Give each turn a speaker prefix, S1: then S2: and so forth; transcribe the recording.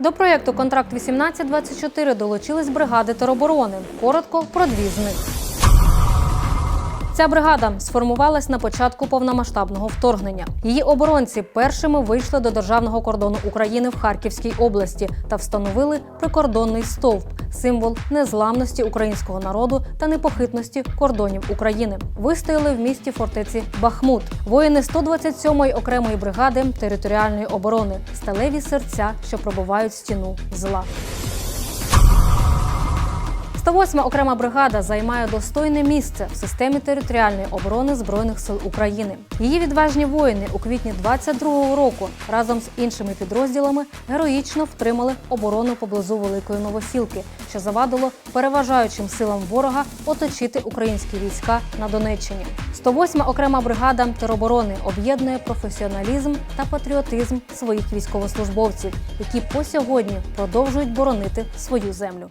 S1: До проєкту Контракт 1824 долучились бригади тероборони. Коротко про дві з них. Ця бригада сформувалась на початку повномасштабного вторгнення. Її оборонці першими вийшли до державного кордону України в Харківській області та встановили прикордонний стовп символ незламності українського народу та непохитності кордонів України. Вистояли в місті фортеці Бахмут. Воїни 127-ї окремої бригади територіальної оборони, сталеві серця, що пробивають стіну зла. 108 окрема бригада займає достойне місце в системі територіальної оборони збройних сил України. Її відважні воїни у квітні 22-го року разом з іншими підрозділами героїчно втримали оборону поблизу Великої Новосілки, що завадило переважаючим силам ворога оточити українські війська на Донеччині. 108 окрема бригада тероборони об'єднує професіоналізм та патріотизм своїх військовослужбовців, які по сьогодні продовжують боронити свою землю.